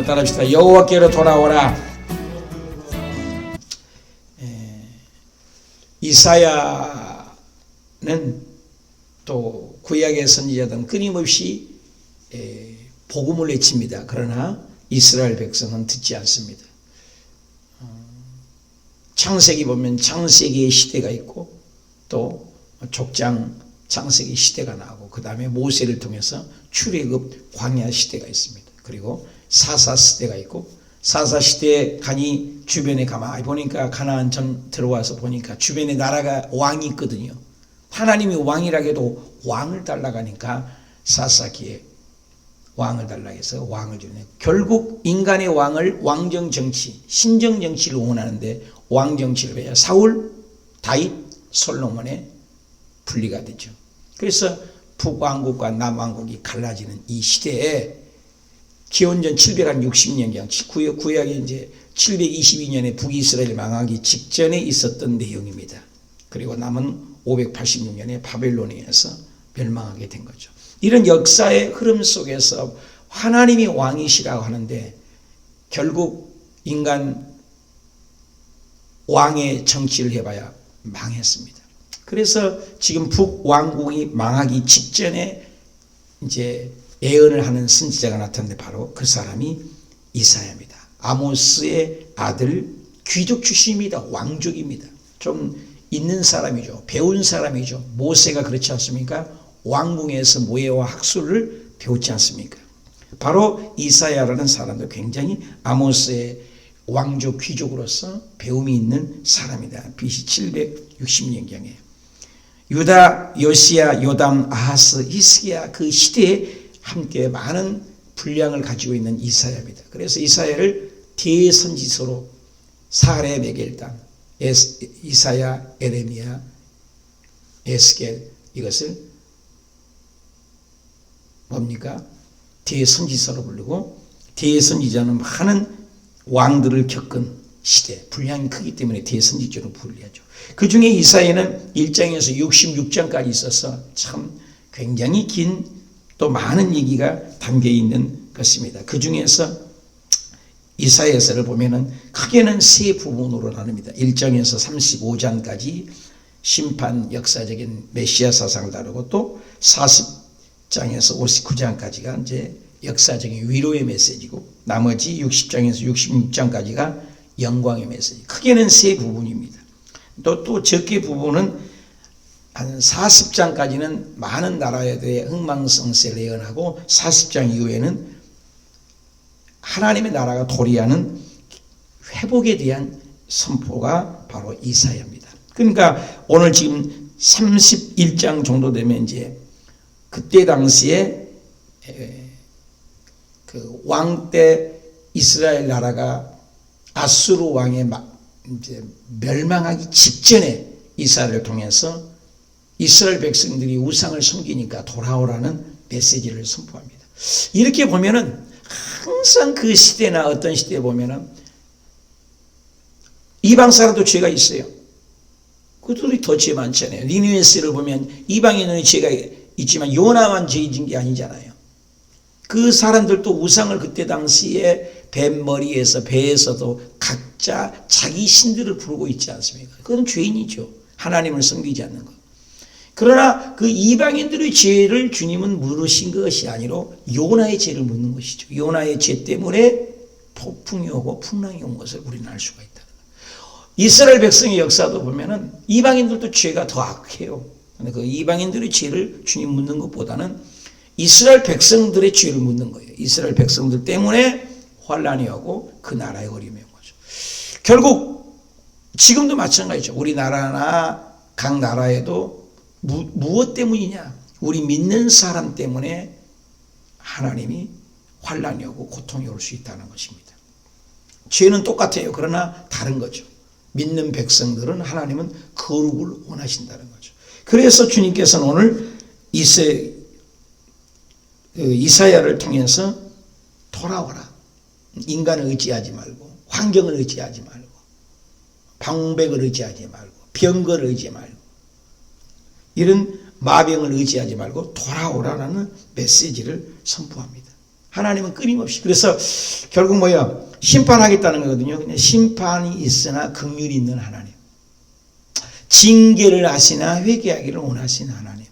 한번 따라합시다. 여호와께로 돌아오라. 에, 이사야는 또 구약의 선지자들은 끊임없이 에, 복음을 외칩니다. 그러나 이스라엘 백성은 듣지 않습니다. 어, 창세기 보면 창세기의 시대가 있고 또 족장 창세기 시대가 나오고 그 다음에 모세를 통해서 출애굽 광야 시대가 있습니다. 그리고 사사 시대가 있고 사사 시대에 가니 주변에 가만히 보니까 가나안 전 들어와서 보니까 주변에 나라가 왕이 있거든요. 하나님이 왕이라 해도 왕을 달라가니까 사사기에 왕을 달라 해서 왕을 주네. 결국 인간의 왕을 왕정 정치, 신정 정치를 원하는데 왕 정치를 해야 사울, 다윗, 솔로몬의 분리가 되죠. 그래서 북왕국과 남왕국이 갈라지는 이 시대에 기원전 760년경 구약, 구약이 이제 722년에 북이스라엘 망하기 직전에 있었던 내용입니다. 그리고 남은 586년에 바벨론에 의해서 멸망하게 된 거죠. 이런 역사의 흐름 속에서 하나님이 왕이시라고 하는데 결국 인간 왕의 정치를 해봐야 망했습니다. 그래서 지금 북왕국이 망하기 직전에 이제 예언을 하는 선지자가 나타났는데 바로 그 사람이 이사야입니다. 아모스의 아들 귀족 출신입니다. 왕족입니다. 좀 있는 사람이죠. 배운 사람이죠. 모세가 그렇지 않습니까? 왕궁에서 모해와 학술을 배웠지 않습니까? 바로 이사야라는 사람도 굉장히 아모스의 왕족 귀족으로서 배움이 있는 사람이다. BC 760년경에 유다 요시야 요담 아하스 히스기야 그 시대에 함께 많은 분량을 가지고 있는 이사야입니다. 그래서 이사야를 대선지서로 사례 메겔당 이사야 에레미야 에스겔 이것을 뭡니까? 대선지서로 부르고 대선지자는 많은 왕들을 겪은 시대 분량이 크기 때문에 대선지자로 불리하죠. 그 중에 이사야는 1장에서 66장까지 있어서 참 굉장히 긴 또 많은 얘기가 담겨 있는 것입니다. 그 중에서 이사야서를 보면은 크게는 세 부분으로 나눕니다. 1장에서 35장까지 심판 역사적인 메시아 사상을 다루고 또 40장에서 59장까지가 이제 역사적인 위로의 메시지고 나머지 60장에서 66장까지가 영광의 메시지. 크게는 세 부분입니다. 또, 또 적게 부분은 한 40장까지는 많은 나라에 대해 흥망성쇠를 예언하고 40장 이후에는 하나님의 나라가 도리하는 회복에 대한 선포가 바로 이사야입니다. 그러니까 오늘 지금 31장 정도 되면 이제 그때 당시에 그 왕 때 이스라엘 나라가 아수르 왕의 이제 멸망하기 직전에 이사를 통해서 이스라엘 백성들이 우상을 섬기니까 돌아오라는 메시지를 선포합니다. 이렇게 보면은 항상 그 시대나 어떤 시대에 보면은 이방 사람도 죄가 있어요. 그들이 더 죄 많잖아요. 니누에스를 보면 이방인은 죄가 있지만 요나만 죄진 게 아니잖아요. 그 사람들도 우상을 그때 당시에 뱀머리에서 배에서도 각자 자기 신들을 부르고 있지 않습니까? 그건 죄인이죠. 하나님을 섬기지 않는 것. 그러나 그 이방인들의 죄를 주님은 물으신 것이 아니로 요나의 죄를 묻는 것이죠. 요나의 죄 때문에 폭풍이 오고 풍랑이 온 것을 우리는 알 수가 있다. 이스라엘 백성의 역사도 보면은 이방인들도 죄가 더 악해요. 근데 그 이방인들의 죄를 주님 묻는 것보다는 이스라엘 백성들의 죄를 묻는 거예요. 이스라엘 백성들 때문에 환란이 오고 그 나라의 어림이 온 거죠. 결국 지금도 마찬가지죠. 우리나라나 각 나라에도 무, 무엇 때문이냐? 우리 믿는 사람 때문에 하나님이 환란이 오고 고통이 올 수 있다는 것입니다. 죄는 똑같아요. 그러나 다른 거죠. 믿는 백성들은 하나님은 거룩을 원하신다는 거죠. 그래서 주님께서는 오늘 이세, 그 이사야를 통해서 돌아오라. 인간을 의지하지 말고, 환경을 의지하지 말고, 방백을 의지하지 말고, 병거를 의지하지 말고, 이런 마병을 의지하지 말고 돌아오라라는 메시지를 선포합니다. 하나님은 끊임없이. 그래서 결국 뭐야? 심판하겠다는 거거든요. 근데 심판이 있으나 긍휼이 있는 하나님. 징계를 하시나 회개하기를 원하시는 하나님.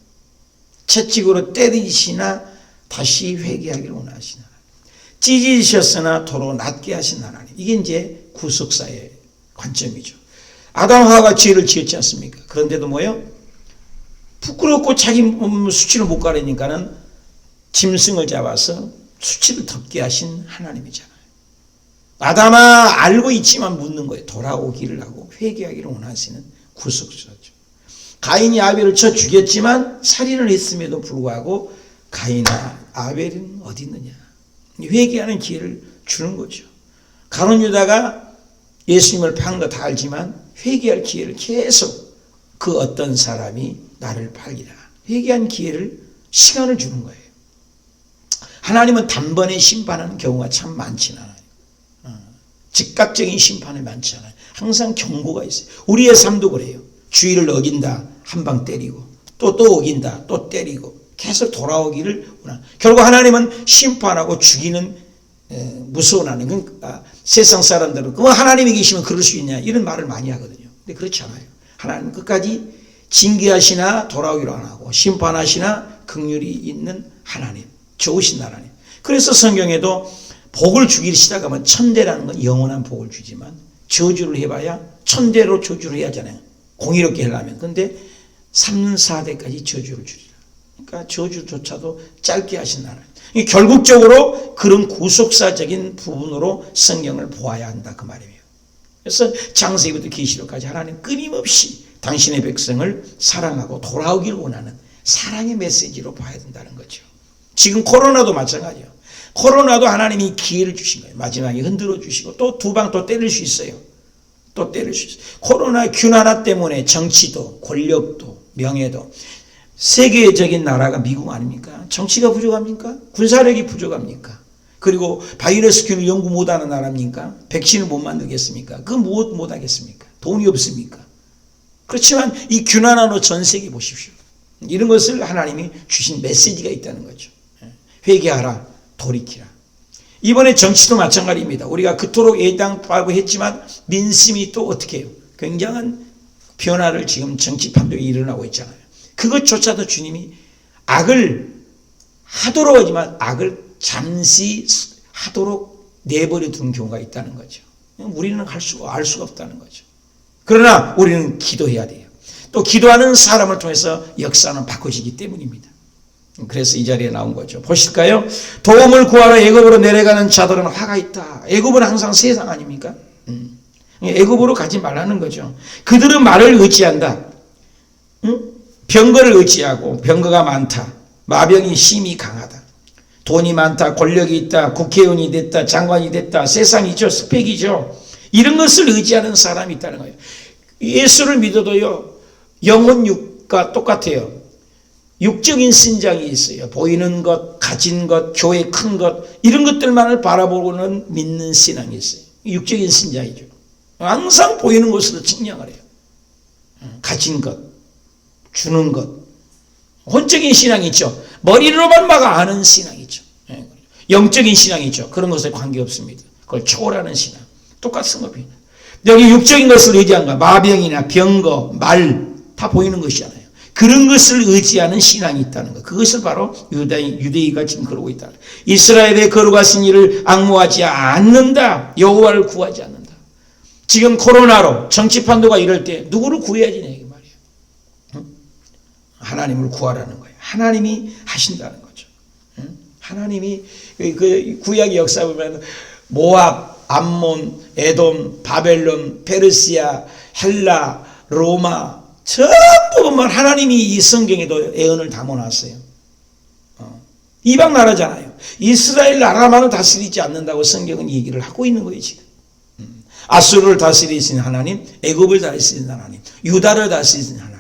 채찍으로 때리시나 다시 회개하기를 원하시는 하나님. 찢으셨으나 도로 낫게 하신 하나님. 이게 이제 구속사의 관점이죠. 아담하가 죄를 지었지 않습니까? 그런데도 뭐요? 부끄럽고 자기 수치를 못 가리니까는 짐승을 잡아서 수치를 덮게 하신 하나님이잖아요. 아담아 알고 있지만 묻는 거예요. 돌아오기를 하고 회개하기를 원하시는 구속주죠. 가인이 아벨을 쳐 죽였지만 살인을 했음에도 불구하고 가인아 아벨은 어디 있느냐. 회개하는 기회를 주는 거죠. 가론 유다가 예수님을 판 거 다 알지만 회개할 기회를 계속 그 어떤 사람이 나를 팔리라. 회개한 기회를 시간을 주는 거예요. 하나님은 단번에 심판하는 경우가 참 많지는 않아요. 어, 즉각적인 심판이 많지 않아요. 항상 경고가 있어요. 우리의 삶도 그래요. 주의를 어긴다. 한 방 때리고 또또 어긴다. 또 때리고 계속 돌아오기를 원하. 결국 하나님은 심판하고 죽이는 무서운 하나님. 그러니까 세상 사람들은 그 하나님이 계시면 그럴 수 있냐 이런 말을 많이 하거든요. 근데 그렇지 않아요. 하나님 끝까지 징계하시나 돌아오기로 안 하고 심판하시나 극률이 있는 하나님. 좋으신 하나님. 그래서 성경에도 복을 주기를 시작하면 천대라는 건 영원한 복을 주지만 저주를 해봐야 천대로 저주를 해야 하잖아요. 공의롭게 하려면. 근데 3, 4대까지 저주를 주리라. 그러니까 저주조차도 짧게 하신 하나님. 결국적으로 그런 구속사적인 부분으로 성경을 보아야 한다 그 말이에요. 그래서 장세기부터 계시록까지 하나님 끊임없이 당신의 백성을 사랑하고 돌아오길 원하는 사랑의 메시지로 봐야 된다는 거죠. 지금 코로나도 마찬가지예요. 코로나도 하나님이 기회를 주신 거예요. 마지막에 흔들어 주시고 또 두 방 또 때릴 수 있어요. 또 때릴 수 있어요. 코로나 균 하나 때문에 정치도 권력도 명예도 세계적인 나라가 미국 아닙니까? 정치가 부족합니까? 군사력이 부족합니까? 그리고 바이러스 균을 연구 못하는 나라입니까? 백신을 못 만들겠습니까? 그 무엇 못하겠습니까? 돈이 없습니까? 그렇지만 이균 하나로 전 세계 보십시오. 이런 것을 하나님이 주신 메시지가 있다는 거죠. 회개하라, 돌이키라. 이번에 정치도 마찬가지입니다. 우리가 그토록 예당하고 했지만 민심이 또 어떻게 해요? 굉장한 변화를 지금 정치 판도에 일어나고 있잖아요. 그것조차도 주님이 악을 하도록 하지만 악을 잠시 하도록 내버려 두는 경우가 있다는 거죠. 우리는 할 수가, 알 수가 없다는 거죠. 그러나 우리는 기도해야 돼요. 또 기도하는 사람을 통해서 역사는 바꿔지기 때문입니다. 그래서 이 자리에 나온 거죠. 보실까요? 도움을 구하러 애굽으로 내려가는 자들은 화가 있다. 애굽은 항상 세상 아닙니까? 음. 애굽으로 가지 말라는 거죠. 그들은 말을 의지한다. 응? 병거를 의지하고 병거가 많다. 마병이 힘이 강하다. 돈이 많다. 권력이 있다. 국회의원이 됐다. 장관이 됐다. 세상이죠. 스펙이죠. 이런 것을 의지하는 사람이 있다는 거예요. 예수를 믿어도요. 영혼 육과 똑같아요. 육적인 신장이 있어요. 보이는 것, 가진 것, 교회 큰 것, 이런 것들만을 바라보고는 믿는 신앙이 있어요. 육적인 신장이죠. 항상 보이는 것으로 측량을 해요. 가진 것, 주는 것. 혼적인 신앙이 있죠. 머리로만 막 아는 신앙이 있죠. 예, 영적인 신앙이 있죠. 그런 것에 관계없습니다. 그걸 초월하는 신앙. 똑같은 겁니다. 여기 육적인 것을 의지한 거, 마병이나 병거, 말, 다 보이는 것이잖아요. 그런 것을 의지하는 신앙이 있다는 것. 그것을 바로 유다인, 유대인가 지금 그러고 있다. 이스라엘의 거룩하신 일을 악무하지 않는다. 여호와를 구하지 않는다. 지금 코로나로 정치 판도가 이럴 때 누구를 구해야 되냐 이 말이에요. 응? 하나님을 구하라는 거예요. 하나님이 하신다는 거죠. 응? 하나님이 그, 그 구약의 역사 보면 모압, 암몬, 에돔, 바벨론, 페르시아, 헬라, 로마 전부 보면 하나님이 이 성경에도 애언을 담아놨어요. 어. 이방 나라잖아요. 이스라엘 나라만은 다스리지 않는다고 성경은 얘기를 하고 있는 거예요 지금. 음. 아수르를 다스리신 하나님, 애굽을 다스리신 하나님, 유다를 다스리신 하나님.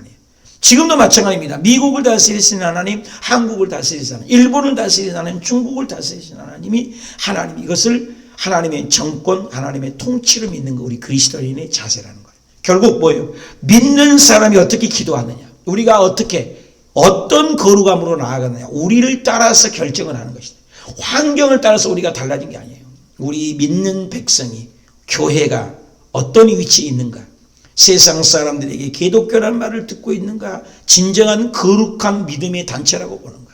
지금도 마찬가지입니다. 미국을 다스리신 하나님, 한국을 다스리신 하나님, 일본을 다스리신 하나님, 중국을 다스리신 하나님이 하나님 이것을 하나님의 정권, 하나님의 통치를 믿는 거 우리 그리스도인의 자세라는 거예요. 결국 뭐예요? 믿는 사람이 어떻게 기도하느냐. 우리가 어떻게 어떤 거룩함으로 나아가느냐. 우리를 따라서 결정을 하는 것이다. 환경을 따라서 우리가 달라진 게 아니에요. 우리 믿는 백성이 교회가 어떤 위치에 있는가? 세상 사람들에게 기독교라는 말을 듣고 있는가? 진정한 거룩한 믿음의 단체라고 보는가?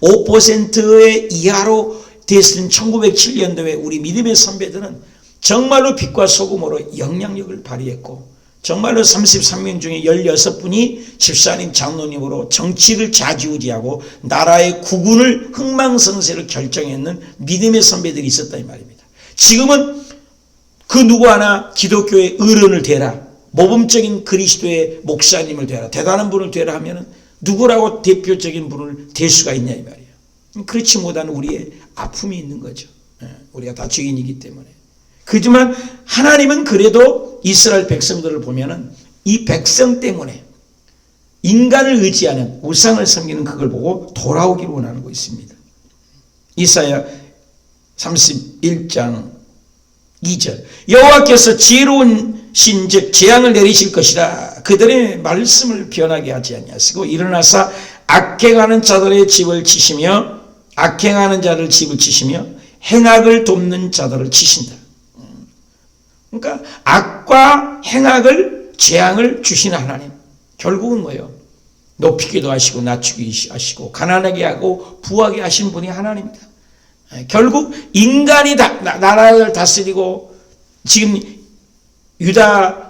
5%의 이하로 됐은 1907년도에 우리 믿음의 선배들은 정말로 빛과 소금으로 영향력을 발휘했고 정말로 33명 중에 16분이 집사님 장로님으로 정치를 좌지우지하고 나라의 구군을 흥망성쇠를 결정했는 믿음의 선배들이 있었다 이 말입니다. 지금은 그 누구 하나 기독교의 어른을 대라 모범적인 그리스도의 목사님을 되라 대단한 분을 되라 하면은 누구라고 대표적인 분을 될 수가 있냐 이 말이에요. 그렇지 못한 우리의 아픔이 있는 거죠. 예, 우리가 다 죄인이기 때문에. 그지만 하나님은 그래도 이스라엘 백성들을 보면은 이 백성 때문에 인간을 의지하는 우상을 섬기는 그걸 보고 돌아오기를 원하는 거 있습니다. 이사야 31장 2절 여호와께서 지혜로운 신즉 재앙을 내리실 것이라 그들의 말씀을 변하게 하지 아니하시고 일어나사 악행하는 자들의 집을 치시며 악행하는 자를 집을 치시며 행악을 돕는 자들을 치신다. 그러니까 악과 행악을 재앙을 주시는 하나님. 결국은 뭐예요? 높이기도 하시고 낮추기 하시고 가난하게 하고 부하게 하신 분이 하나님입니다. 결국 인간이 다, 나라를 다스리고 지금 유다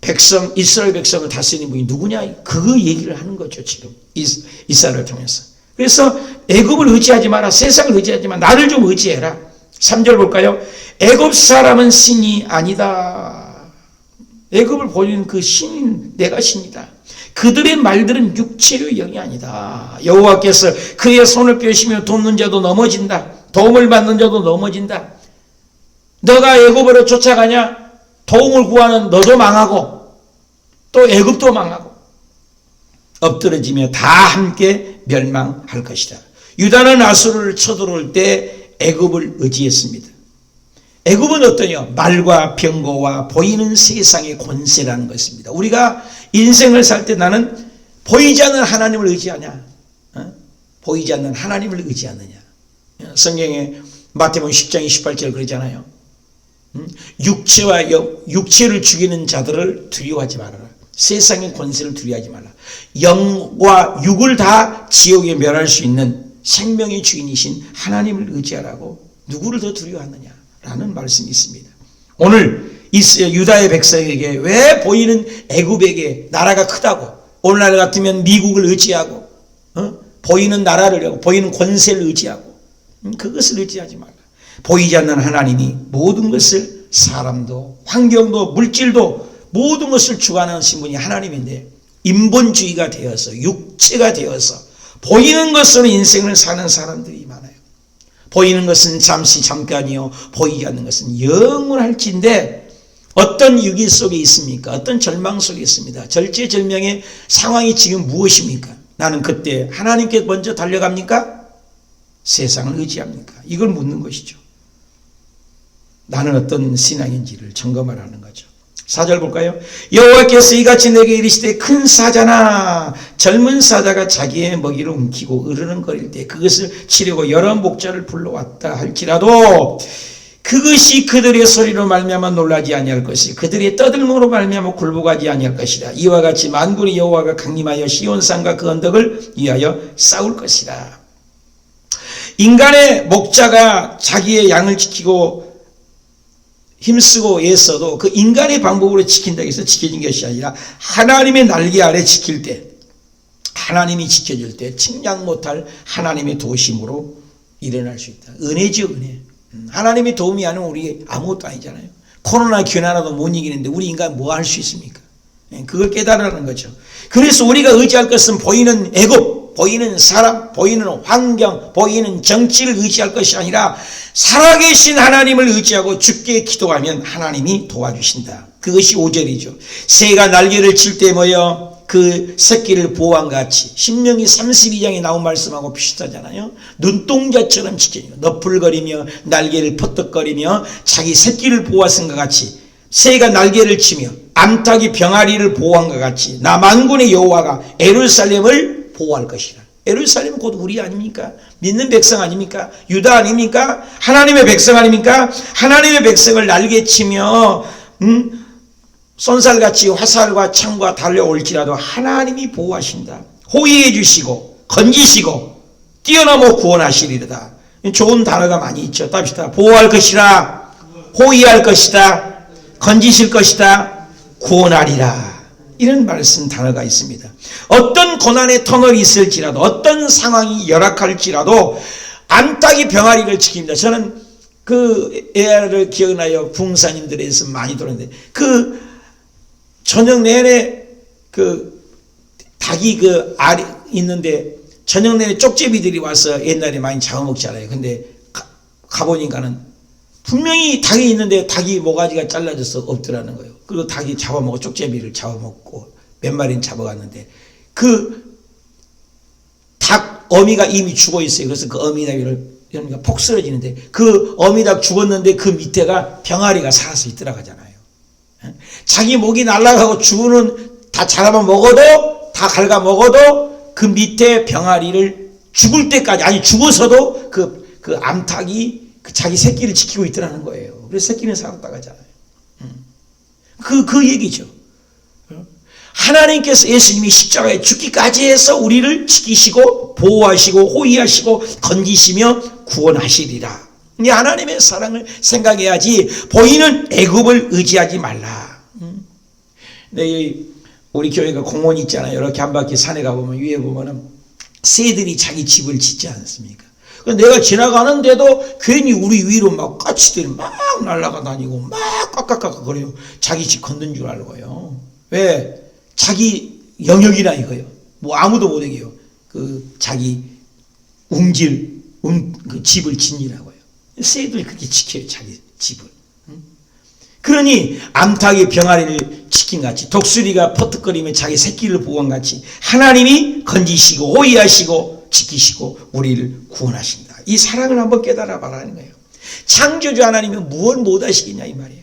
백성, 이스라엘 백성을 다스리는 분이 누구냐? 그 얘기를 하는 거죠, 지금. 이스라엘을 통해서. 그래서 애굽을 의지하지 마라. 세상을 의지하지 마. 나를 좀 의지해라. 3절 볼까요? 애굽 사람은 신이 아니다. 애굽을 보이는 그 신인 내가 신이다. 그들의 말들은 육체의 영이 아니다. 여호와께서 그의 손을 펴시며 돕는 자도 넘어진다. 도움을 받는 자도 넘어진다. 너가 애굽으로 쫓아가냐? 도움을 구하는 너도 망하고 또 애굽도 망하고 엎드러지며 다 함께 멸망할 것이다. 유다는 아수르를 쳐들어올 때 애굽을 의지했습니다. 애굽은 어떠냐? 말과 병거와 보이는 세상의 권세라는 것입니다. 우리가 인생을 살 때 나는 보이지 않는 하나님을 의지하냐? 어? 보이지 않는 하나님을 의지하느냐? 성경에 마태복음 10장 28절 그러잖아요. 육체와 영, 육체를 죽이는 자들을 두려워하지 말아라. 세상의 권세를 두려워하지 말라. 영과 육을 다 지옥에 멸할 수 있는 생명의 주인이신 하나님을 의지하라고 누구를 더 두려워하느냐 라는 말씀이 있습니다. 오늘 유다의 백성에게 왜 보이는 애굽에게 나라가 크다고 오늘날 같으면 미국을 의지하고 어? 보이는 나라를 보이는 권세를 의지하고 음, 그것을 의지하지 말라. 보이지 않는 하나님이 모든 것을 사람도 환경도 물질도 모든 것을 주관하신 분이 하나님인데 인본주의가 되어서 육체가 되어서 보이는 것으로 인생을 사는 사람들이 많아요. 보이는 것은 잠시 잠깐이요. 보이지 않는 것은 영원할진데 어떤 위기 속에 있습니까? 어떤 절망 속에 있습니다. 절제절명의 상황이 지금 무엇입니까? 나는 그때 하나님께 먼저 달려갑니까? 세상을 의지합니까? 이걸 묻는 것이죠. 나는 어떤 신앙인지를 점검하라는 거죠. 사절 볼까요? 여호와께서 이같이 내게 이르시되 큰 사자나 젊은 사자가 자기의 먹이를 움키고 으르렁거릴 때 그것을 치려고 여러 목자를 불러왔다 할지라도 그것이 그들의 소리로 말미암아 놀라지 아니할 것이 그들의 떠들므로 말미암아 굴복하지 아니할 것이라 이와 같이 만군의 여호와가 강림하여 시온산과 그 언덕을 위하여 싸울 것이라 인간의 목자가 자기의 양을 지키고 힘쓰고 애써도 그 인간의 방법으로 지킨다고 해서 지켜진 것이 아니라 하나님의 날개 아래 지킬 때 하나님이 지켜줄 때 측량 못할 하나님의 도심으로 일어날 수 있다. 은혜죠 은혜. 음, 하나님의 도움이 아니면 우리 아무것도 아니잖아요. 코로나 기나라도 못 이기는데 우리 인간 뭐 할 수 있습니까? 예, 그걸 깨달으라는 거죠. 그래서 우리가 의지할 것은 보이는 애굽, 보이는 사람, 보이는 환경, 보이는 정치를 의지할 것이 아니라 살아계신 하나님을 의지하고 죽게 기도하면 하나님이 도와주신다. 그것이 5절이죠. 새가 날개를 칠 때 뭐요? 그 새끼를 보호한 같이 신명이 32장에 나온 말씀하고 비슷하잖아요. 눈동자처럼 지켜요. 너풀거리며 날개를 퍼뜩거리며 자기 새끼를 보호하신 것 같이 새가 날개를 치며 암탉이 병아리를 보호한 것 같이 나 만군의 여호와가 에루살렘을 보호할 것이라. 에루살렘은 곧 우리 아닙니까? 믿는 백성 아닙니까? 유다 아닙니까? 하나님의 백성 아닙니까? 하나님의 백성을 날개 치며 음? 쏜살같이 화살과 창과 달려올지라도 하나님이 보호하신다. 호의해 주시고 건지시고 뛰어넘어 구원하시리로다. 좋은 단어가 많이 있죠. 답시다. 보호할 것이라 호의할 것이다. 건지실 것이다. 구원하리라. 이런 말씀 단어가 있습니다. 어떤 고난의 터널이 있을지라도 어떤 상황이 열악할지라도 암탉이 병아리를 지킵니다. 저는 그 애를 기억나요. 붕사님들에서 많이 들었는데 그 저녁 내내 그 닭이 그 알이 있는데 저녁 내내 쪽제비들이 와서 옛날에 많이 잡아먹잖아요. 근데 가, 가보니까는 분명히 닭이 있는데 닭이 모가지가 잘라져서 없더라는 거예요. 그리고 닭이 잡아먹어 쪽제비를 잡아먹고 몇 마리는 잡아갔는데 그 닭 어미가 이미 죽어 있어요. 그래서 그 어미닭을 그러니까 폭 쓰러지는데 그 어미닭 죽었는데 그 밑에가 병아리가 살아서 있더라가잖아요. 자기 목이 날아가고 죽으는 다 잡아 먹어도 다 갉아 먹어도 그 밑에 병아리를 죽을 때까지 아니 죽어서도 그, 그 암탉이 그 자기 새끼를 지키고 있더라는 거예요. 그래서 새끼는 살았다고 하잖아요. 그, 그 얘기죠. 하나님께서 예수님이 십자가에 죽기까지 해서 우리를 지키시고 보호하시고 호의하시고 건지시며 구원하시리라. 이 하나님의 사랑을 생각해야지 보이는 애굽을 의지하지 말라. 네, 우리 교회가 공원 있잖아요. 이렇게 한 바퀴 산에 가보면 위에 보면은 새들이 자기 집을 짓지 않습니까? 내가 지나가는데도 괜히 우리 위로 막 까치들이 막 날아가 다니고 막 깍깍깍 거려요. 자기 집 건든 줄 알고요. 왜? 자기 영역이라 이거요. 뭐 아무도 못 이겨요. 그 자기 웅질, 웅, 그 집을 짓니라고요. 새들이 그렇게 지켜요. 자기 집을. 그러니 암탉이 병아리를 지킨 같이 독수리가 퍼뜩거리며 자기 새끼를 보호한 같이 하나님이 건지시고 호의하시고 지키시고 우리를 구원하신다. 이 사랑을 한번 깨달아 봐라는 거예요. 창조주 하나님은 무엇 못하시겠냐 이 말이에요.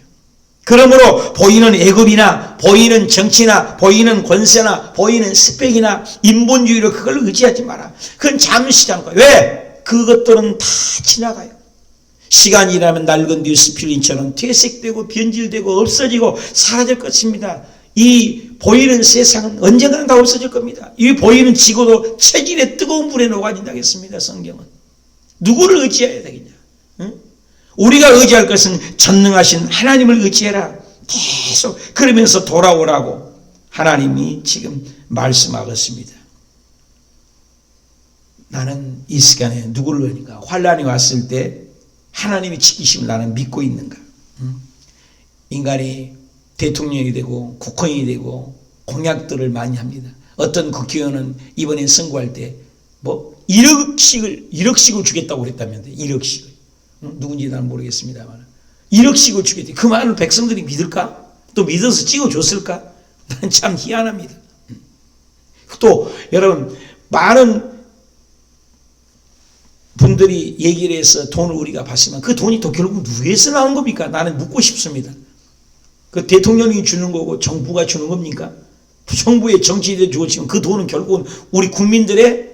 그러므로 보이는 애굽이나 보이는 정치나 보이는 권세나 보이는 스펙이나 인본주의로 그걸 의지하지 마라. 그건 잠시 잠깐. 왜? 그것들은 다 지나가요. 시간이라면 낡은 뉴스필름처럼 퇴색되고 변질되고 없어지고 사라질 것입니다. 이 보이는 세상은 언젠가는 다 없어질 겁니다. 이 보이는 지구도 체질의 뜨거운 불에 녹아진다겠습니다. 성경은. 누구를 의지해야 되겠냐? 응? 우리가 의지할 것은 전능하신 하나님을 의지해라. 계속 그러면서 돌아오라고 하나님이 지금 말씀하겠습니다. 나는 이 시간에 누구를 의니까 환란이 왔을 때 하나님이 지키심을 나는 믿고 있는가? 인간이 대통령이 되고 국회의원이 되고 공약들을 많이 합니다. 어떤 국회의원은 이번에 선거할 때 뭐 1억씩을 1억씩을 주겠다고 그랬다면 1억씩을 누군지 나는 모르겠습니다만 1억씩을 주겠다. 그 말을 백성들이 믿을까? 또 믿어서 찍어줬을까? 나는 참 희한합니다. 또 여러분 많은 분들이 얘기를 해서 돈을 우리가 받으면 그 돈이 또 결국 누구에서 나온 겁니까? 나는 묻고 싶습니다. 그 대통령이 주는 거고 정부가 주는 겁니까? 정부의 정치인들 주고 지금 그 돈은 결국은 우리 국민들의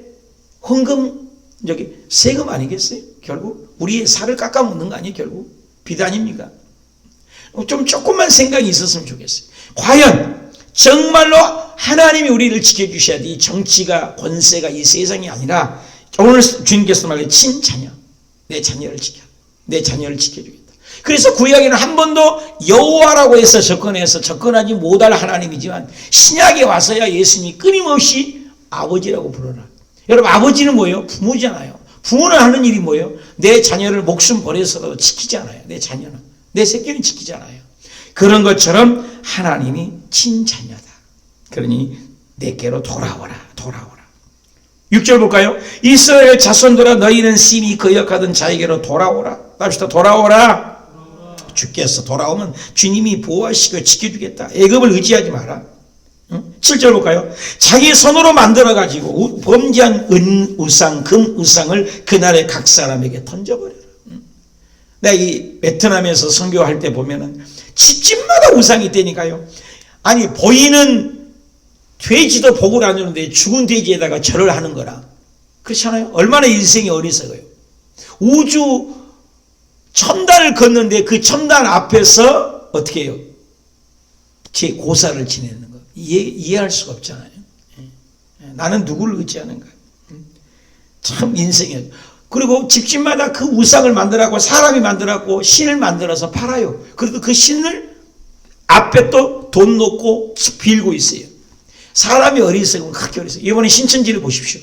헌금, 저기 세금 아니겠어요? 결국 우리의 살을 깎아먹는 거 아니에요? 결국 비단 아닙니까? 좀 조금만 생각이 있었으면 좋겠어요. 과연 정말로 하나님이 우리를 지켜주셔야 돼. 이 정치가 권세가 이 세상이 아니라 오늘 주님께서 말해 친자녀 내 자녀를 지켜 내 자녀를 지켜주겠다. 그래서 구약에는 한 번도 여호와라고 해서 접근해서 접근하지 못할 하나님이지만 신약에 와서야 예수님이 끊임없이 아버지라고 부르라. 여러분 아버지는 뭐예요? 부모잖아요. 부모는 하는 일이 뭐예요? 내 자녀를 목숨 버려서라도 지키잖아요. 내 자녀는 내 새끼는 지키잖아요. 그런 것처럼 하나님이 친자녀다. 그러니 내게로 돌아오라, 돌아오라. 6절 볼까요? 이스라엘 자손들아 너희는 심히 거역하던 자에게로 돌아오라. 합시다. 돌아오라. 주께서 돌아오면 주님이 보호하시고 지켜주겠다. 애급을 의지하지 마라. 7절 볼까요? 자기 손으로 만들어가지고 범죄한 은 우상, 금 우상을 그날의 각 사람에게 던져버려라. 내가 이 베트남에서 선교할 때 보면은 집집마다 우상이 있다니까요. 아니, 보이는 돼지도 복을 안 주는데 죽은 돼지에다가 절을 하는 거라. 그렇잖아요. 얼마나 인생이 어리석어요. 우주 첨단을 걷는데 그 첨단 앞에서 어떻게 해요? 제 고사를 지내는 거. 이해, 이해할 수가 없잖아요. 예. 나는 누구를 의지하는가. 음. 참 인생에. 그리고 집집마다 그 우상을 만들었고 사람이 만들었고 신을 만들어서 팔아요. 그리고 그 신을 앞에 또 돈 놓고 빌고 있어요. 사람이 어리석으면 그렇게 어리석어요. 이번에 신천지를 보십시오.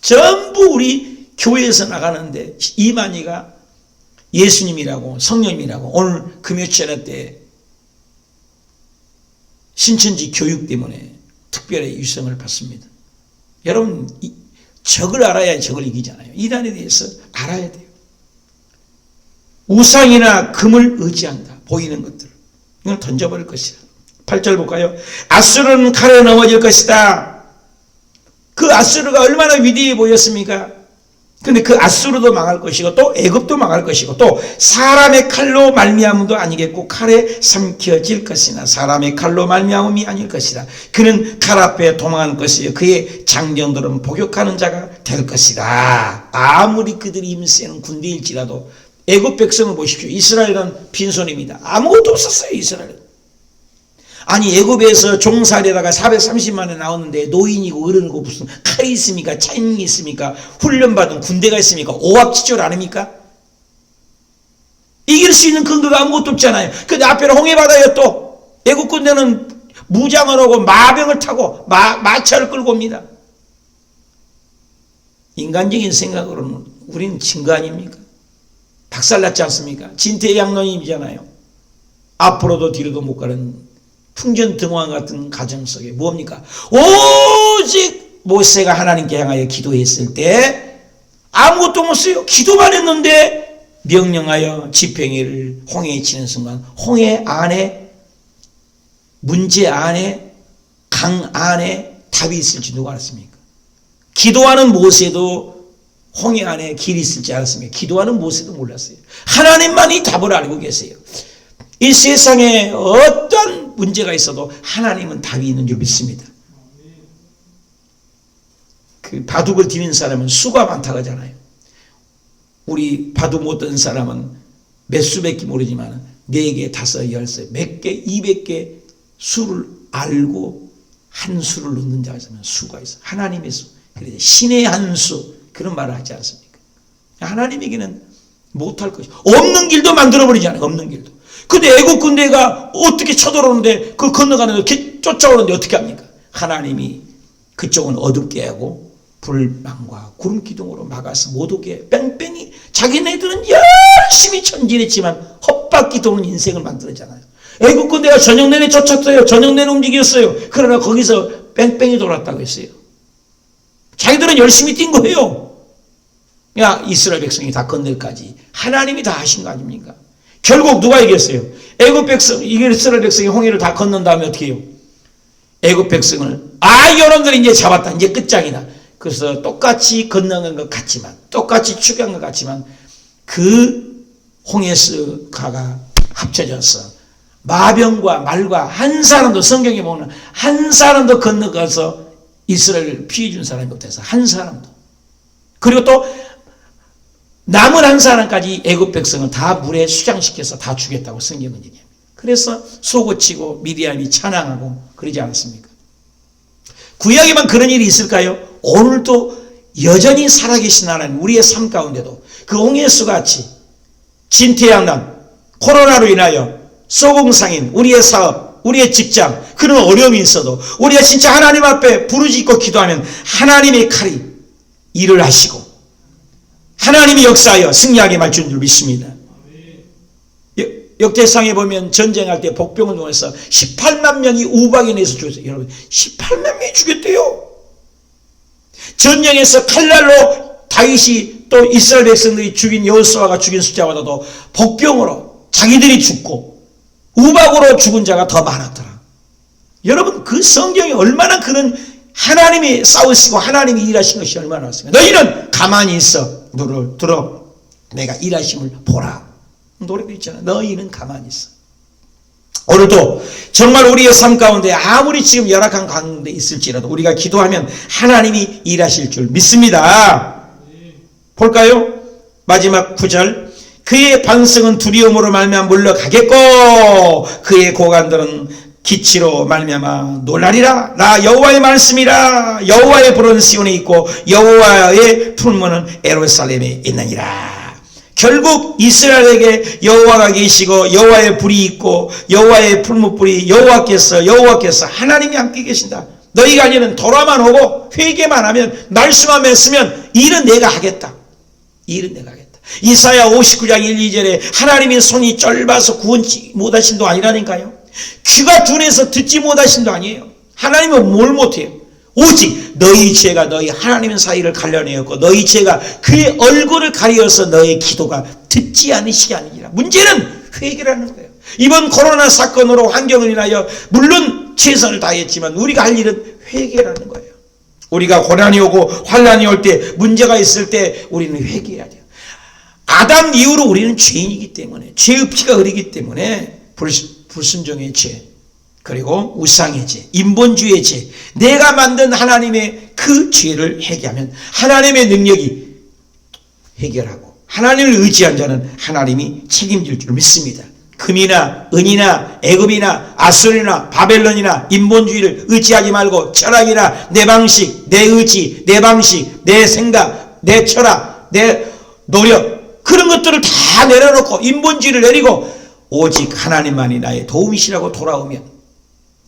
전부 우리 교회에서 나가는데 이만희가 예수님이라고 성령님이라고 오늘 금요철에 때 신천지 교육 때문에 특별히 유성을 받습니다. 여러분 이, 적을 알아야 적을 이기잖아요. 이단에 대해서 알아야 돼요. 우상이나 금을 의지한다. 보이는 것들. 이걸 던져버릴 것이다. 8절 볼까요? 아수르는 칼에 넘어질 것이다. 그 아수르가 얼마나 위대해 보였습니까? 근데 그 아수르도 망할 것이고 또 애굽도 망할 것이고 또 사람의 칼로 말미암음도 아니겠고 칼에 삼켜질 것이나 사람의 칼로 말미암음이 아닐 것이다. 그는 칼 앞에 도망할 것이요 그의 장정들은 복역하는 자가 될 것이다. 아무리 그들이 임세는 군대일지라도 애굽 백성을 보십시오. 이스라엘은 빈손입니다. 아무것도 없었어요. 이스라엘은. 아니 애굽에서 종살이다가 430만에 나왔는데 노인이고 어른이고 무슨 칼이 있습니까? 차인이 있습니까? 훈련받은 군대가 있습니까? 오합지졸 아닙니까? 이길 수 있는 근거가 아무것도 없잖아요. 근데 앞에는 홍해바다에 또 애국 군대는 무장을 하고 마병을 타고 마, 마차를 끌고 옵니다. 인간적인 생각으로는 우리는 진거 아닙니까? 박살났지 않습니까? 진퇴양론이잖아요. 앞으로도 뒤로도 못 가는 풍전등화 같은 가정 속에 뭡니까? 오직 모세가 하나님께 향하여 기도했을 때 아무것도 못써요 기도만 했는데 명령하여 지팽이를 홍해에 치는 순간 홍해 안에 문제 안에 강 안에 답이 있을지 누가 알았습니까? 기도하는 모세도 홍해 안에 길이 있을지 알았습니까? 기도하는 모세도 몰랐어요. 하나님만이 답을 알고 계세요. 이 세상에 어떤 문제가 있어도 하나님은 답이 있는 줄 믿습니다. 그 바둑을 디는 사람은 수가 많다고 하잖아요. 우리 바둑 못 든 사람은 몇 수백 개 모르지만 네 개, 다섯, 열세, 몇 개, 이백 개 수를 알고 한 수를 넣는 자가 있으면 수가 있어. 하나님의 수. 그래서 신의 한 수. 그런 말을 하지 않습니까? 하나님에게는 못할 것이 없는 길도 만들어버리잖아요. 없는 길도. 근데 애국 군대가 어떻게 쳐들어오는데 그 건너가는데 쫓아오는데 어떻게 합니까? 하나님이 그쪽은 어둡게 하고 불망과 구름 기둥으로 막아서 못 오게 뺑뺑이 자기네들은 열심히 전진했지만 헛바퀴 도는 인생을 만들었잖아요. 애국 군대가 저녁 내내 쫓았어요. 저녁 내내 움직였어요. 그러나 거기서 뺑뺑이 돌았다고 했어요. 자기들은 열심히 뛴 거예요. 야 이스라엘 백성이 다 건널까지 하나님이 다 하신 거 아닙니까? 결국 누가 이겼어요? 애굽 백성, 이스라엘 백성이 홍해를 다 건넌 다음에 어떻게 해요? 애굽 백성을 아 여러분들이 이제 잡았다. 이제 끝장이다. 그래서 똑같이 건너는 것 같지만 똑같이 추격한 것 같지만 그 홍해스가가 합쳐져서 마병과 말과 한 사람도 성경에 보면 한 사람도 건너가서 이스라엘을 피해 준 사람이 없대서 한 사람도 그리고 또 남은 한 사람까지 애굽 백성을 다 물에 수장시켜서 다 죽였다고 성경은 얘기합니다. 그래서 속고치고 미디안이 찬양하고 그러지 않았습니까? 구약에만 그런 일이 있을까요? 오늘도 여전히 살아계신 하나님 우리의 삶 가운데도 그 옹예수 같이 진퇴양난 코로나로 인하여 소공상인 우리의 사업 우리의 직장 그런 어려움이 있어도 우리가 진짜 하나님 앞에 부르짖고 기도하면 하나님의 칼이 일을 하시고 하나님이 역사하여 승리하게 말준 줄 믿습니다. 역대상에 보면 전쟁할 때 복병을 통해서 18만 명이 우박에 내서 죽었어요. 여러분 18만 명이 죽였대요. 전쟁에서 칼날로 다윗이 또 이스라엘 백성들이 죽인 여호수아가 죽인 숫자보다도 복병으로 자기들이 죽고 우박으로 죽은 자가 더 많았더라. 여러분 그 성경이 얼마나 그런 하나님이 싸우시고 하나님이 일하신 것이 얼마나 많습니까? 너희는 가만히 있어. 너를 들어 내가 일하심을 보라. 노래도 있잖아. 너희는 가만히 있어. 오늘도 정말 우리의 삶 가운데 아무리 지금 열악한 가운데 있을지라도 우리가 기도하면 하나님이 일하실 줄 믿습니다. 볼까요? 마지막 구절 그의 반성은 두려움으로 말미암아 물러가겠고 그의 고관들은 기치로 말미암아 놀라리라. 나 여호와의 말씀이라. 여호와의 불은 시온에 있고 여호와의 풀무는 에루살렘에 있느니라. 결국 이스라엘에게 여호와가 계시고 여호와의 불이 있고 여호와의 풀무불이 여호와께서 여호와께서 하나님이 함께 계신다. 너희가 아니는 돌아만 오고 회개만 하면 말씀만 했으면 일은 내가 하겠다. 일은 내가 하겠다. 이사야 59장 1, 2절에 하나님의 손이 짧아서 구원치 못하신 도 아니라니까요. 귀가 둔해서 듣지 못하신 도 아니에요. 하나님은 뭘 못해요? 오직 너희 죄가 너희 하나님 사이를 갈려내었고 너희 죄가 그의 얼굴을 가리어서 너의 기도가 듣지 않으시게 하느니라. 문제는 회개라는 거예요. 이번 코로나 사건으로 환경을 인하여 물론 최선을 다했지만 우리가 할 일은 회개라는 거예요. 우리가 고난이 오고 환란이 올 때 문제가 있을 때 우리는 회개해야 돼요. 아담 이후로 우리는 죄인이기 때문에 죄의 피가 흐르기 때문에 불, 불순종의 죄 그리고 우상의 죄, 인본주의의 죄, 내가 만든 하나님의 그 죄를 해결하면 하나님의 능력이 해결하고 하나님을 의지한 자는 하나님이 책임질 줄 믿습니다. 금이나 은이나 애굽이나 아수르나 바벨론이나 인본주의를 의지하지 말고 철학이나 내 방식, 내 의지, 내 방식, 내 생각, 내 철학, 내 노력 그런 것들을 다 내려놓고 인본주의를 내리고 오직 하나님만이 나의 도움이시라고 돌아오면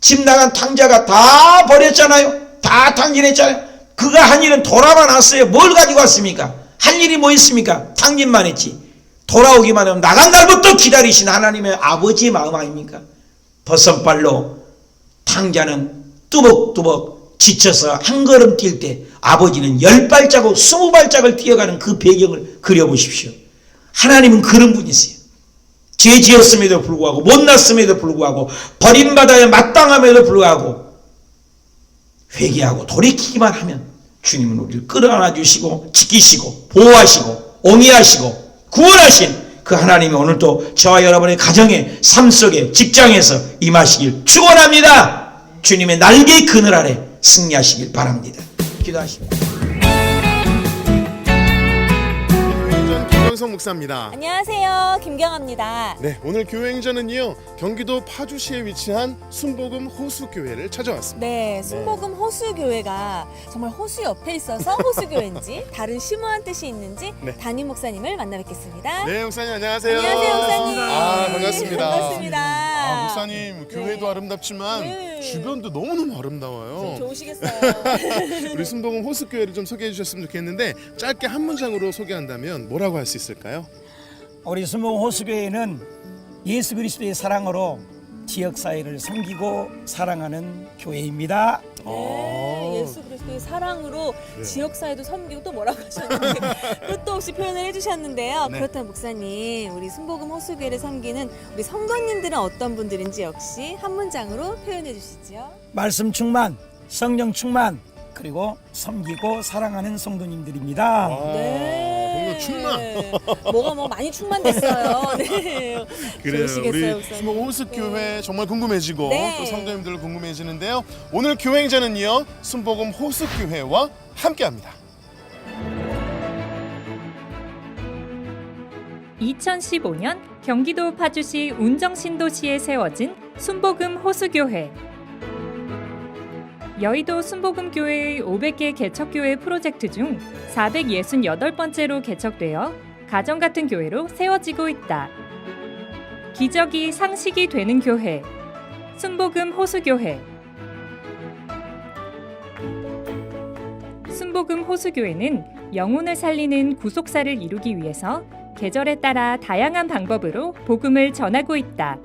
집 나간 탕자가 다 버렸잖아요. 다 탕진했잖아요. 그가 한 일은 돌아만 왔어요. 뭘 가지고 왔습니까? 할 일이 뭐 있습니까? 탕진만 했지. 돌아오기만 하면 나간 날부터 기다리신 하나님의 아버지의 마음 아닙니까? 버선발로 탕자는 뚜벅뚜벅 지쳐서 한 걸음 뛸 때 아버지는 열 발자국, 스무 발짝을 뛰어가는 그 배경을 그려보십시오. 하나님은 그런 분이세요. 죄 지었음에도 불구하고 못났음에도 불구하고 버림받아야 마땅함에도 불구하고 회개하고 돌이키기만 하면 주님은 우리를 끌어안아 주시고 지키시고 보호하시고 옹이하시고 구원하신 그 하나님이 오늘도 저와 여러분의 가정에 삶 속에 직장에서 임하시길 축원합니다. 주님의 날개 그늘 아래 승리하시길 바랍니다. 기도하십니다. 김경성 목사입니다. 안녕하세요. 김경아입니다. 네, 오늘 교행전은요 경기도 파주시에 위치한 순복음 호수교회를 찾아왔습니다. 네, 순복음 호수교회가 정말 호수 옆에 있어서 호수교회인지 다른 심오한 뜻이 있는지 네. 담임 목사님을 만나 뵙겠습니다. 네, 목사님 안녕하세요. 안녕하세요, 목사님. 아 반갑습니다. 반갑습니다. 아, 목사님 교회도 네. 아름답지만 네. 주변도 너무너무 아름다워요. 좋으시겠어요. 우리 순복음 호수교회를 좀 소개해 주셨으면 좋겠는데 짧게 한 문장으로 소개한다면 뭐라고 할 수 있을까요? 우리 수목 호수교회는 예수 그리스도의 사랑으로 지역 사회를 섬기고 사랑하는 교회입니다. 네, 예수 그리스도의 사랑으로 지역사회도 섬기고 또 뭐라고 하셨는데 끝도 없이 표현을 해주셨는데요. 네. 그렇다면 목사님, 우리 순복음 호수교회를 섬기는 우리 성도님들은 어떤 분들인지 역시 한 문장으로 표현해 주시죠. 말씀 충만, 성령 충만, 그리고 섬기고 사랑하는 성도님들입니다. 아, 뭔가 충만. 뭐가 뭐 많이 충만됐어요. 네. 그래요. 좋으시겠어요, 우리 목사님. 수목 호수 교회 정말 궁금해지고 네. 또 성도님들 궁금해지는데요. 오늘 교행전은요 순복음 호수 교회와 함께합니다. 2015년 경기도 파주시 운정신도시에 세워진 순복음 호수교회. 여의도 순복음교회의 500개 개척교회 프로젝트 중 468번째로 개척되어 가정 같은 교회로 세워지고 있다. 기적이 상식이 되는 교회. 순복음 호수교회. 순복음 호수교회는 영혼을 살리는 구속사를 이루기 위해서 계절에 따라 다양한 방법으로 복음을 전하고 있다.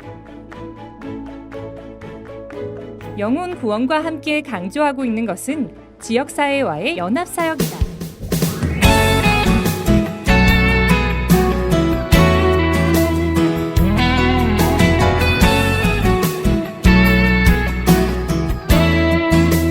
영혼 구원과 함께 강조하고 있는 것은 지역사회와의 연합사역이다.